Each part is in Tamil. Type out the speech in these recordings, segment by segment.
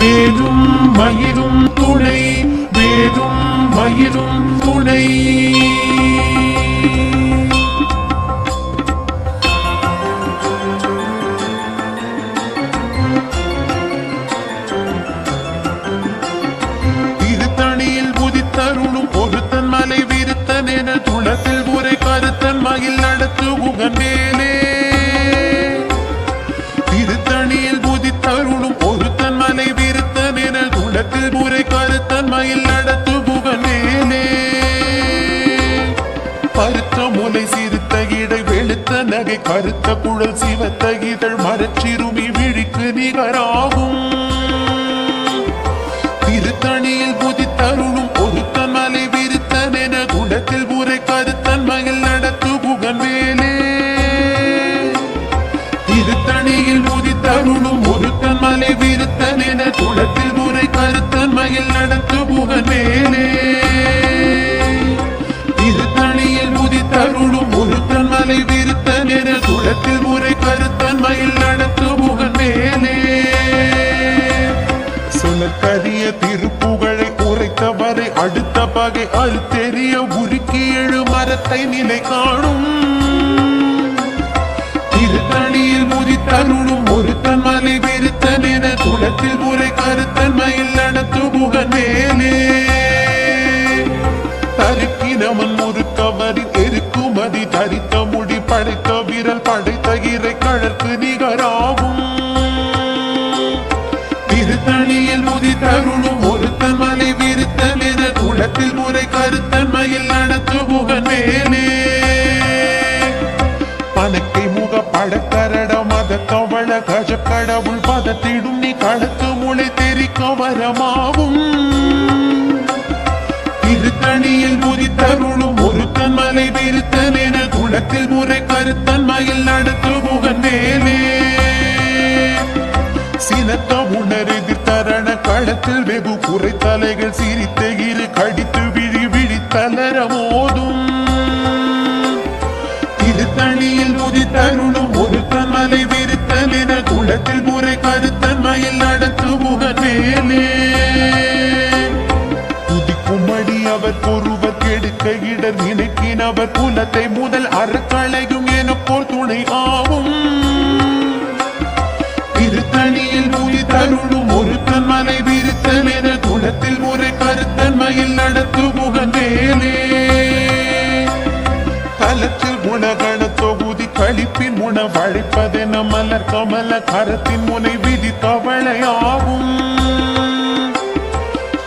வேலும் மயிரும் துணை வேலும் மயிரும் துணை. திருத்தணியில் புதித்தருளும் மலை விருத்தன் என துளத்தில் உரை கருத்தன் மயில் நடத்த துளத்தில் உரை கருத்தன்மையில் நடத்து உகன் மேலே பருத்த முலை சிறுத்த இடை வெளுத்த நகை கருத்த குழல் சிவத்த இதழ் மரச்சிறுமி விழிக்கு நிகராகும். திருத்தணியில் புதித்தருளும் குளத்தில் முறை குடத்தில் உரை கருத்தன் மகிழ் நடத்து புகன் வேலே திருத்தணியில் புதித்தருளும் ஒருத்தன் மலை விருத்தன் என குளத்தில் முறை கருத்தன் மயில் நடத்து புகன் வேலே சொல்லற்கரிய திருப்புகழை உரைத்தவரை அடுத்த பகை அறுத்தெறிய உருக்கி எழு மரத்தை நிலை காணும் திருத்தணியில் முதித்தருளும் ஒருத்தன் மலை வெறுத்தன் என குளத்தில் உரை கருத்தன் மயில் நடத்து புகன் மேலே தருக்கினவன் முறுக்கவரின் தெருக்குமதி தரித்த முடி படைத்த விரல் படைத்த இறை கழற்கு நிகராகும். திருத்தணியில் முதித்தருளும் ஒருத்தன் மலை விருத்தன் என குளத்தில் முறை கடவுள் நீ கழுத்து மொழி தெரிக்க வரமாவும். திருத்தணியில் முதித்தருளும் ஒருத்தன் மலை விருத்தன் என குளத்தில் முறை கருத்தன் மயில் நடத்து புகன் சினத்த உணர் எதிர்த்தரண களத்தில் வெகு குறை தலைகள் சிரித்த இரு கடித்து பொருவர் நினைக்கினவர் குலத்தை முதல் அறக்களையும் என போர் துணை ஆகும் திருத்தணியில் மொழி தருளும் ஒருத்தன் மலை விருத்தன் என குலத்தில் முறை கருத்தன்மையில் நடத்து முகந்தேனே தலத்தில் குணகண தொகுதி கழிப்பின் முன வழிப்பதென மலர் கமல கரத்தின் முனை விதி தவளையாகும்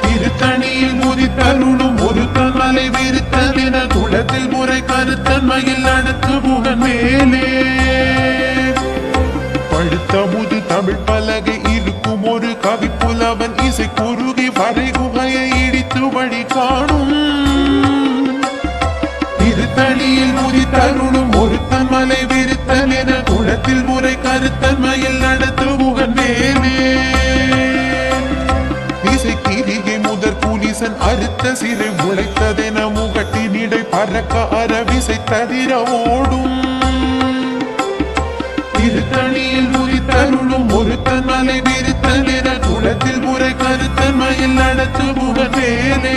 திருத்தணியில் முதி தருளும் குளத்தில் முறை கருத்தன்மையில் அடுத்து நடத்து முகன் மேலே. படுத்த முது தமிழ் பலகை இருக்கும் ஒரு கவி புலவன் இசை குறுகி வரை குகையை இடித்து வழி காணும். திருத்தணியில் முதி தருணும் ஒருத்தன் மலை விருத்தல் என குளத்தில் முறை கருத்தன்மையில் நடத்து முகன் மேலே. இசை கிரிகை முதற் புலிசன் அறுத்த சிறை முகட்டினிடை விசை தவிர ஓடும் திருத்தணியில் உரித்தருளும் தருளும் ஒருத்தன் மலை விருத்தன் என குளத்தில் உரை கருத்தன் மயில் நடத்து முகன் மேலே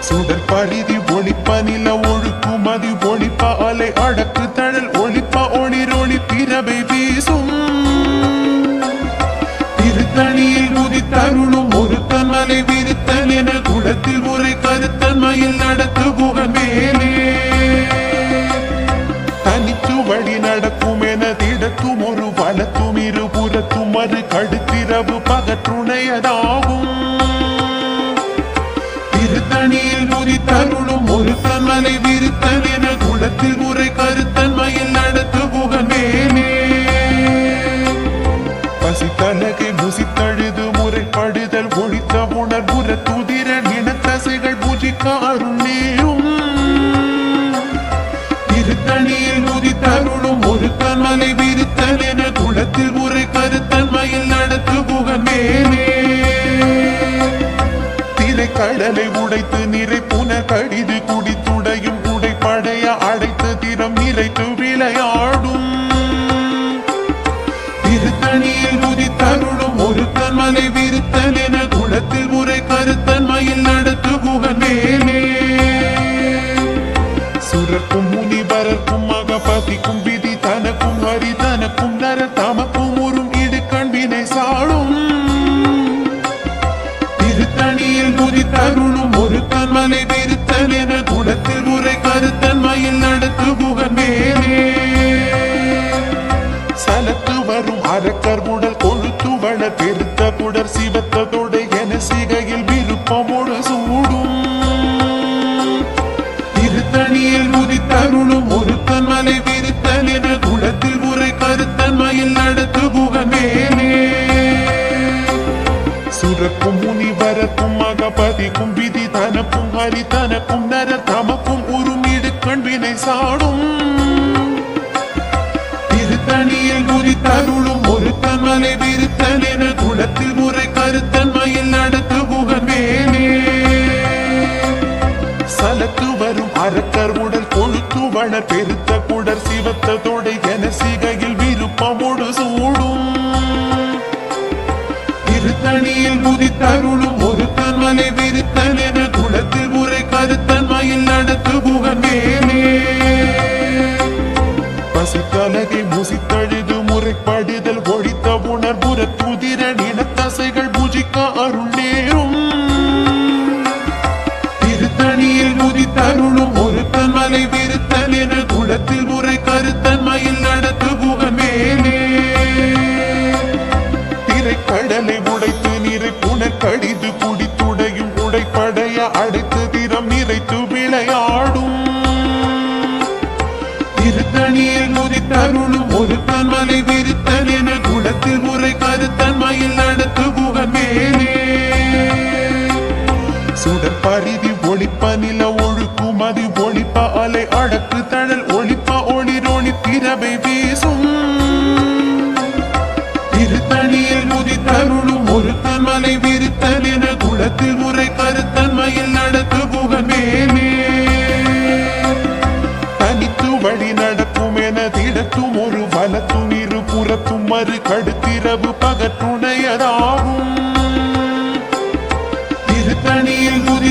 சுடர் பரிதி ஒளிப்ப நில ஒழுக்கும் அலை அடக்கு தழல் ஒளிப்ப ஒளிரொளி பிறவை வீசும். திருத்தணியில் முதி தருளும் ஒருத்தன் மலை என குளத்தில் முறை கருத்தன் நடத்து உடைத்து நிறை புன கடிது குடித்துடையும் படைய அடைத்த திறம் நிறைத்து விளையாடும். திருத்தணியில் முதி தருளும் ஒரு மலை விருத்தன் என குளத்தில் முறை கருத்தன் மயில் நடத்து குகனேனே சுரக்கும் முனிவரர்க்கும் மகபதிக்கும் விதி தனக்கும் ஹரி தனக்கும் நர தமக்கும் சிவத்ததோடு என சிகையில் விருப்பமோடு சூடும். திருத்தணியில் முதித்தருளும் ஒருத்தன் மலை விருத்தல் என குளத்தில் உரை கருத்தன்மையில் நடத்து புகமேனே சுரக்கும் முனி வரக்கும் மகபதிக்கும் விதி தனக்கும் ஹரி தனக்கும் நர பார்த்ததோடு என சிகையில் விருப்பமோடு சூடும். இரு தனியில் புதித்தருளும் ஒரு தன்மலை விருத்தன் திருத்தணியில் முதி தருளும் ஒரு தன்மலை விருத்தன் என குளத்தில் உரை கருத்தன்மையில் நடத்து புகமேனே சுடற்பரிதி ஒளிப்ப நில ஒழுக்கும் அது ஒளிப்ப அலை அடக்கு புறத்தும் கடுத்திரவு பகற்றுணையதாகும் திருத்தணியில் முதி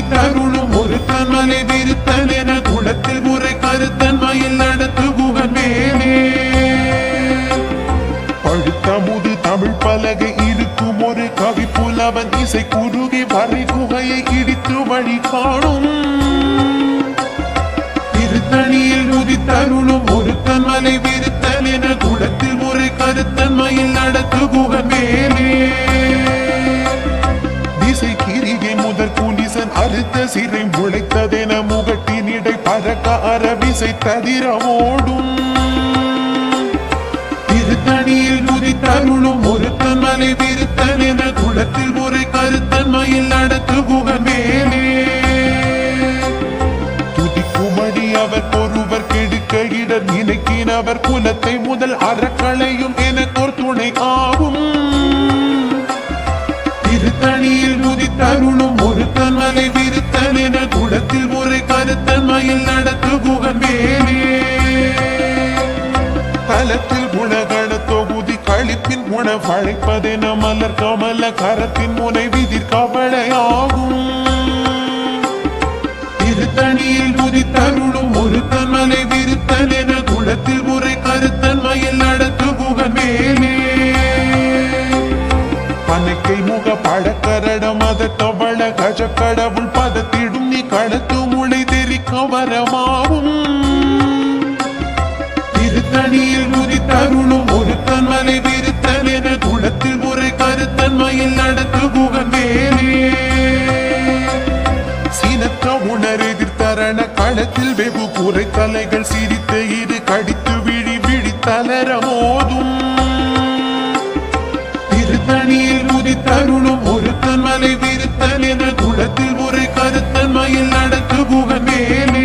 ஒரு தன்மலை விருத்தன் என குளத்தில் உரை கருத்தன்மையில் நடத்து புகமேனே பழுத்த முது தமிழ் பலகை இருக்கும் ஒரு கவி புலவன் இசை குறுகி வரை குகையை இடித்து வழி காணும் கருத்தன்மையில் நடத்து குகமேலே திசை கிரிகை முதற் குலிசன் அறுத்த சிறை முளைத்ததென முகட்டினிடை பறக்க அரவிசை ததிரமோடும். திருத்தணியில் முதி தருளும் ஒரு தன்மலை விருத்தன் என குளத்தில் ஒரு கருத்தன்மையில் நடத்து அறக்களையும் எனக்கோர் துணை ஆகும் திருத்தணியில் முதி ஒரு தன்மலை விருத்தன் என குடத்தில் ஒரு கருத்தன்மையில் நடத்து குகமேலே தலத்தில் குணகண தொகுதி கழிப்பின் உணவழைப்பதென மலர் கமல கரத்தின் முனை விதிர் கவலையாகும். திருத்தணியில் முதி ஒரு தன்மலை விருத்தன் என குடத்தில் வாழ்க்கை முக பழக்கரடம் தவள கஜ கடவுள் பதத்திடும் நீ களத்து முளை தெரிக்க வரமாவும். திருத்தணியில் முதி தருளும் ஒரு தன்மலை விருத்தன் என குளத்தில் முறை கருத்தன்மையில் நடத்து புகமேலே சீனத்த உணர் எதிர்த்தரண களத்தில் வெகு குறை தலைகள் சிரித்த இரு கடித்து விழி விழி தளர திருத்தணியில் தருணம் ஒருத்தன் மலை தன்மலை விருத்தன் என குளத்தில் ஒரு கருத்தன் மயில் நடத்து புகமேலே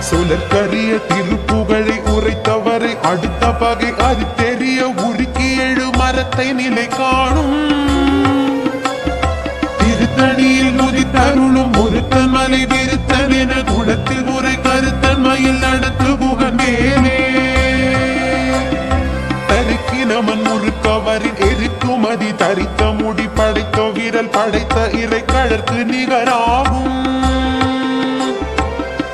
சுழற்கரிய திருப்புகழை உரைத்தவரை அடுத்த பகை அது தெரிய உருக்கி எழு மரத்தை நிலை காணும். திருத்தணியில் முதி தருணம் ஒருத்தன் மலை விருத்தன் என குளத்தில் ஒரு கருத்தன் மயில் நடத்து புகமேலே படைத்த இறைக்கழற்கு கழற்கு நிகராகும்.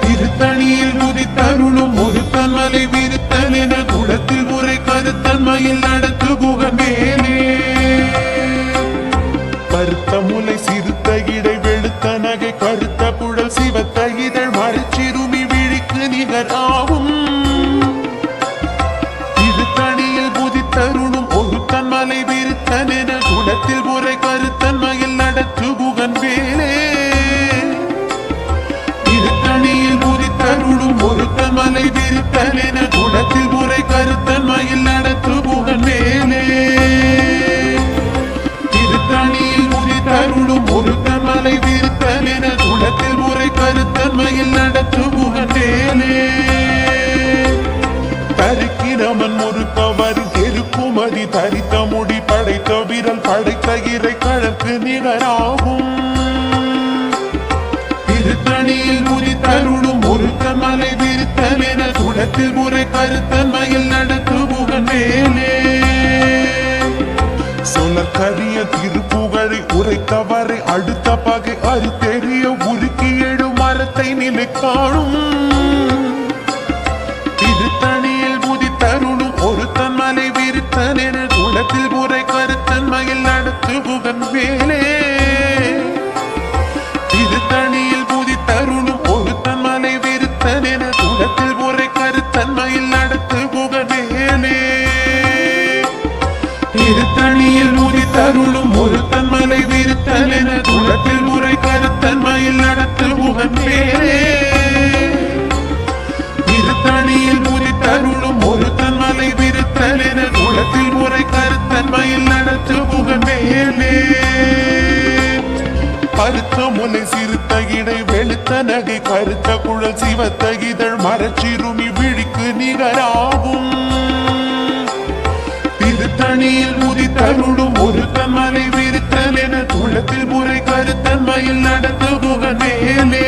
திருத்தணியில் உதித்தருளும் ஒரு தன்மலை விருத்தன் என குடத்தில் உரை கருத்தன்மையில் நடத்து குகமேலே கருத்த முலை சிறுத்த இடை வெளுத்த நகை கருத்த புழல் சிவத்த இதழ் மறுச்சிறுமி விழிக்கு நிகராகும். ஒருத்தன் மலை என குணத்தில் உரை கருத்தன்மையில் நடத்து முகத்தேனே மேலே தரிக்கிறமன் முறுக்கவர் தெருக்குமதி தரித்த முடி படைத்த விரல் படைத்த இறை கழக்கு நிகராகும் திருத்தணியில் உதித்தருளும் ஒருத்த மலை விருத்தன் என குணத்தில் முறை கருத்தன்மையில் நடத்து புகன் மேலே. சொலக்கரிய திருப்புகழை உரைத்தவரை அடுத்த பகை அது தெரிய உருக்கி எழு மரத்தை நிலை காணும் கருத்த குழல் சிவத்த இதழ் மரச்சிறுமி விழிக்கு நிகராகும். திருத்தணியில் முதி தருளும் ஒரு மலை விரித்தல் என துளத்தில் முறை கருத்தன்மையில் நடத்த புகனேலே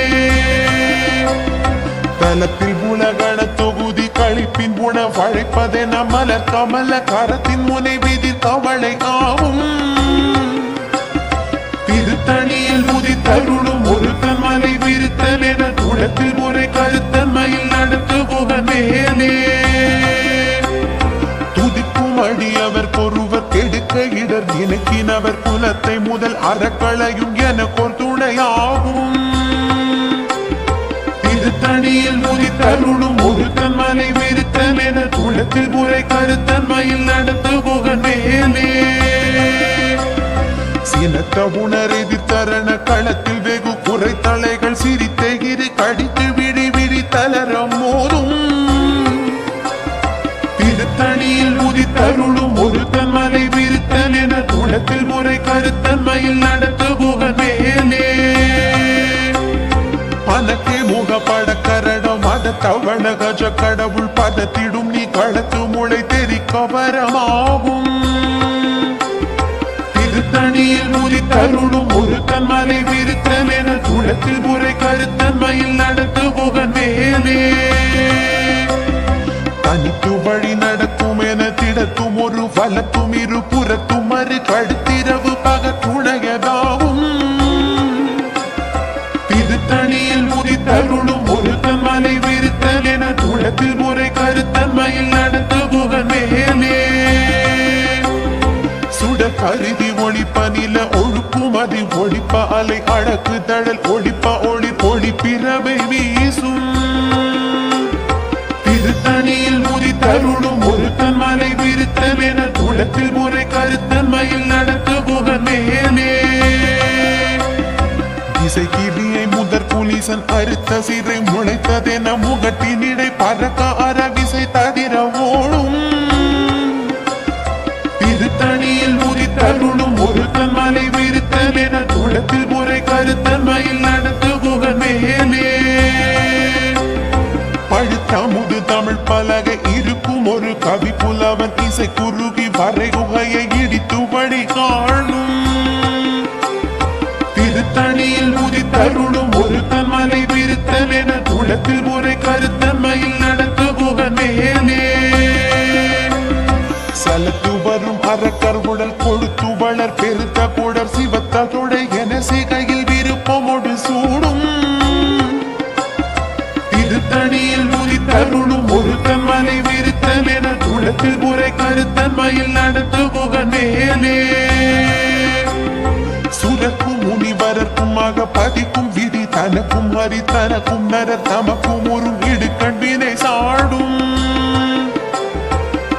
தலத்தில் உலகண தொகுதி கழிப்பின் உண வழைப்பதென மலர் கமல கரத்தின் முனை விதி கவளை உலகத்தில் குளத்தில் முறை கருத்தன்மையில் நடத்து புகமேலே துதிக்கும் அடியவர் பொருவர் கெடுக்க இடர். நினைக்கினவர் குலத்தை முதல் அறக்களையும் எனக்கோர் துணையாகும். திருத்தணியில் முதி தருளும் ஒரு மலை விருத்தல் என துளத்தில் முறை கருத்தன்மையில் நடத்து புகமேலே சினத்த உணர் எதிர்த்தரண களத்தில் வெகு குறை தலைகள் சிரித்தே படித்து விழி விழி தளரம் மோதும். திருத்தணியில் உதித்தருளும் ஒருத்தன் மலை விருத்தல் என குளத்தில் முறை கருத்தன்மையில் நடத்து புகமேலே பனக்கே முகப்பட கரடம் மத தவண கஜ கடவுள் பதத்திடும் நீ களத்து முளை தெரிக்க வரமாகும். திருத்தணியில் முதி தருளும் ஒரு மலை விருத்தல் என குளத்தில் முறை கருத்தன்மையில் நடத்து புகன் மேலே. தனித்து வழி நடக்கும் என திடத்தும் ஒரு வலத்தும் இரு புறத்தும் மறு கழுத்து தழல் ஒளிப்ப ஒளி ஒளி பிறவை வீசும். திருத்தணியில் முதி தருளும் ஒரு மலை விருத்தல் என குளத்தில் முறை கருத்தன்மையில் நடத்த புகன் மேலே இசை கிரியை முதற் புலிசன் அறுத்த சிறை முளைத்ததென முகட்டினிடை பறக்க அரவிசை தவிர ஓடும். திருத்தணியில் முதி தருளும் ஒரு மலை விருத்தல் என குளத்தில் முறை நடத்து புகன் மேலே. தமிழ் பலகை இருக்கும் ஒரு கவி புலவன் இசை குருகி வரை குகையை இடித்து வழி காணும். திருத்தணியில் முதி தருளும் ஒரு மலை விருத்தல் என குளத்தில் கருத்தன்மையில் நடத்து புகன் மேலே சுரக்கும் முனிவரற்குமாக பதிக்கும் விதி தனக்கும் ஹரி தனக்கும் நரர் தமக்கும் ஒரு இடுக்கண்பினை சாடும்.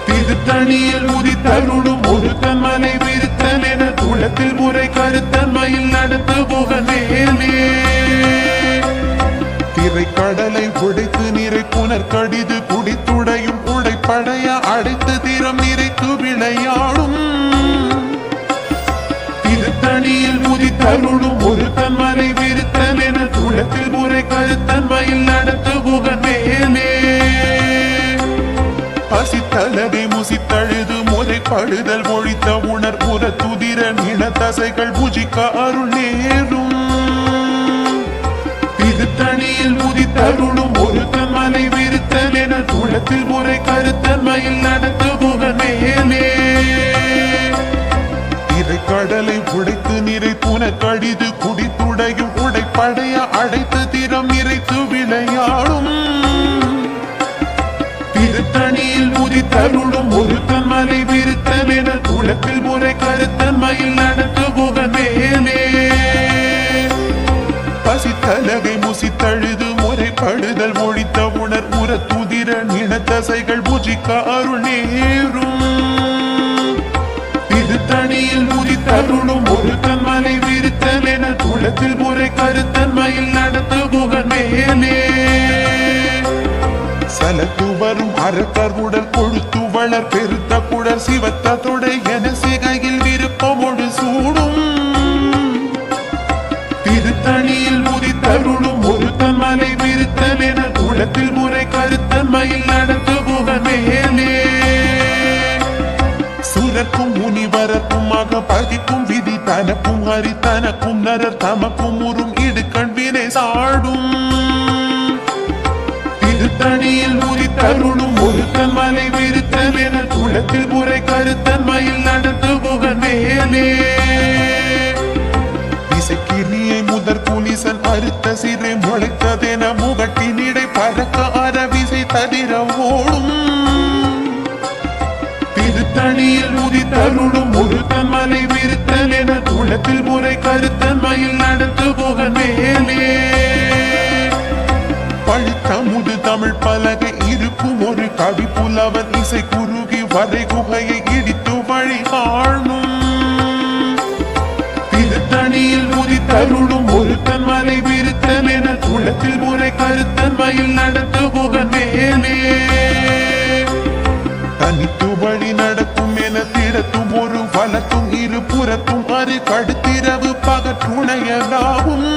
திருத்தணியில் உதி தருடும் ஒரு தன்மலை விருத்தன் என துளத்தில் முறை கருத்தன்மையில் நடத்து புகன் மேலே திரைக்கடலை உடைத்து நிறை புனர் கடிது குடித்துடையும் உடைப்படையா திருத்தணியில் முதித்தருளும் ஒரு தன்மலை விருத்தன் என துளத்தில் முறை கருத்தன்மையில் நடத்து புகன் மேலே. பசித்தலகை முசித்தழுது முறைப்படுதல் ஒழித்த உணர் புற துதிர நில தசைகள் புஜிக்க அருள் நேரும். திருத்தணியில் முதித்தருளும் ஒரு தன்மலை விருத்தன் என துளத்தில் முறை கருத்தன்மையில் நடத்து முதித்தருளும் ஒருத்தன் மலை விருத்தல் என துளத்தில் முறை கருத்தன் மயில் புகன் மேலே. பசித்தலகை முசித்தழுது முறைப்படுதல் ஒழித்த உணர் உற துதிர நினத்தசைகள் பூஜிக்க அருள் நேரும். திருத்தணியில் முதித்தருளும் ஒரு தன்மலை விருத்தல் என குளத்தில் முறை கருத்தன் மயில் புகன் மேலே. சலத்து வரும் அரக்கர் உடல் கொழுத்து வளர் பெருத்த குடல் சிவத்த தொடை என சிகையில் விருப்பமொழு சூடும். திருத்தணியில் முதித்தருளும் ஒரு தன்மலை விருத்தல் என குளத்தில் முறை கருத்தன்மையில் நடத்து புகமேலே மேலே. சுரக்கும் முனிவரக்குமாக பதிக்கும் விதி தனக்கும் ஹரி தனக்கும் நரர் தமக்கும் உறும் திருத்தணியில் முதித்தருளும் ஒருத்தன் மலை விருத்தன் என குளத்தில் முறை கருத்தன் மயில் நடத்து புகன் மேலே இசைக்கிரியை முதற் புலிசன் அறுத்த சிறை முளைத்ததென முகட்டினிடை பறக்க அரவிசை தவிர ஓடும். திருத்தணியில் உதித்தருளும் ஒருத்தன் மலை விருத்தன் என குளத்தில் முறை கருத்தன் மயில் நடத்து புகன் மேலே. பழுத்தமுது தமிழ் பலகை இருக்கும் ஒரு கவி புலவன் இசை குறுகி வரை குகையை இடித்து வழி காணும் திருத்தணியில் முதித்தருளும் ஒருத்தன் தன்மலை விருத்தன் என குளத்தில் முறை கருத்தன் கருத்தன்மையில் நடத்து புகன் மேலே. தனித்து வழி நடக்கும் என திடத்தும் ஒரு வளத்தும் இரு புறத்தும் அரு கடுத்திரவு பகற்றுணையலாகும்.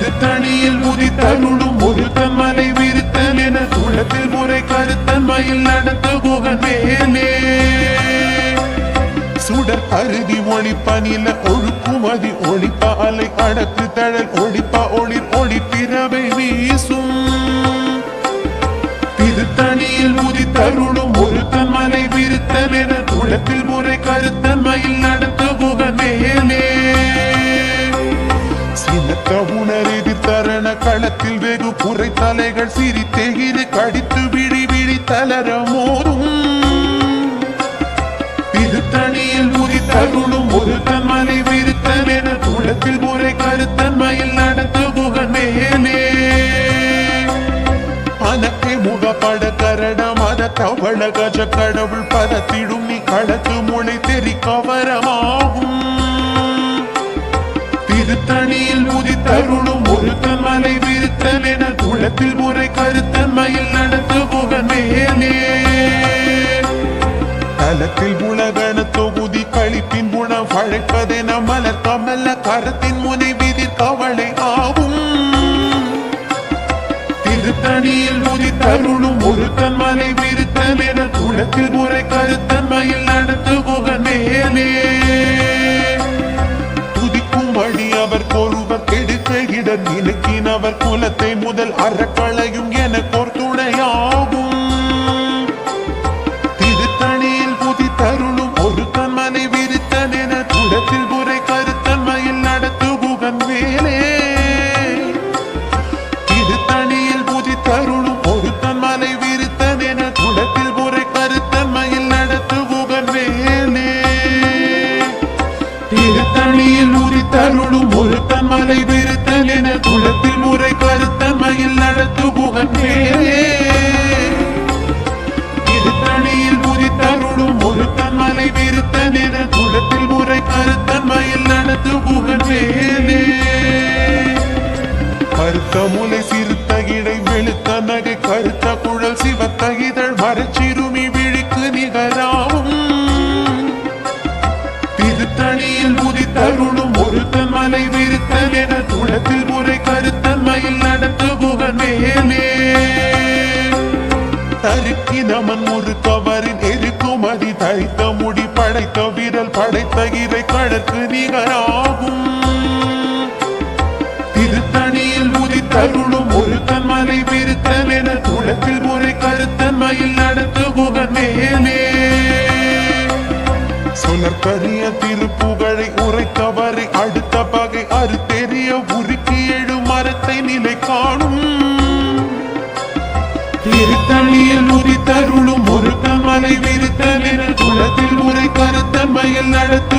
திருத்தணியில் முதித்தருளும் ஒரு தன்மலை விரித்தன் என குளத்தில் முறை கருத்தன்மையில் நடத்து குகன் மேலே. சுடர் அருதி ஒளிப்ப நில ஒழுக்குமதி ஒளிப்பா அலை அடக்கு தழல் ஒளிப்பா ஒளிர் ஒளிப்பிறவை வீசும். திருத்தணியில் முதித்தருளும் ஒரு தன்மலை விருத்தல் என குளத்தில் முறை கருத்தன்மையில் குறை சிரித்தெகிரு கடித்து விழி விழி தளர மோதும். திருத்தணியில் முதித்தருளும் ஒரு தன்மலை விருத்தன் என குளத்தில் முறை கருத்தன்மையில் நடத்து புகன் மேலே. அனக்கை முகப்பட கரட மத தவள கஜ கடவுள் பதத்திடும் நீ களத்து மொழி தெரி கவரமாகும். திருத்தணியில் முதித்தருளும் ஒரு தன்மலை விருத்தல் என குளத்தில் முறை கருத்தன்மையில் நடத்து புகன் மேலே தலத்தில் உலகன தொகுதி கழிப்பின் குணம் வழைப்பதென மலர் கமல கரத்தின் முனை விதி கவலை ஆகும் திருத்தணியில் முதி தருளும் ஒருத்தன் மலை விருத்தன் என குளத்தில் முறை கருத்தன் கடன் இலக்கினவர் குலத்தை முதல் அறக்களையும் எனக்கோர் துணையாகும் திருத்தணியில் புதி தருளும் ஒரு தன்மனை விரித்தன் என குடத்தில் புரை கருத்தன்மையில் நடத்துகுகன் வேலே திருத்தணியில் புதி தருளும் ஒரு தன்மனை விரித்தன் என குடத்தில் புரை ஒரு தன்மலை விரித்த குளத்தில் முறை கருத்த மயில் நடத்து புகன்றே இருத்தணியில் முதித்தருளும் ஒருத்த மலை விருத்தன் என குளத்தில் முறை கருத்த மயில் நடத்து புகன்றேனே கருத்த முலை சிறுத்த இடை வெளுத்த நகை கருத்த குழல் சிவத்த இதழ் மரச்சிறுமி விழிக்கு நிகராகும். திருத்தணியில் முதித்தருளும் ஒருத்த மலை விருத்தன் என தருக்கி நமன் ஒரு கவரில் எருக்குமதி தரித்த முடி படைத்த விரல் படைத்த இறை கடற்கு நிகராகும். திருத்தணியில் உதித்தருளும் ஒரு தன்மலை விருத்தன் என குளத்தில் முறை கருத்தன்மையில் நடத்துகுவன் மேலே. சொலற்கரிய திருப்புகழை உரைத்தவரை அடுத்த பகை அறுத்தெறிய உருக்கி எழு மரத்தை நிலை காணும் திருத்தணியில் தருளும் ஒரு கமலை விருத்தன் என குளத்தில் முறை கருத்தன்மையில் நடத்தும்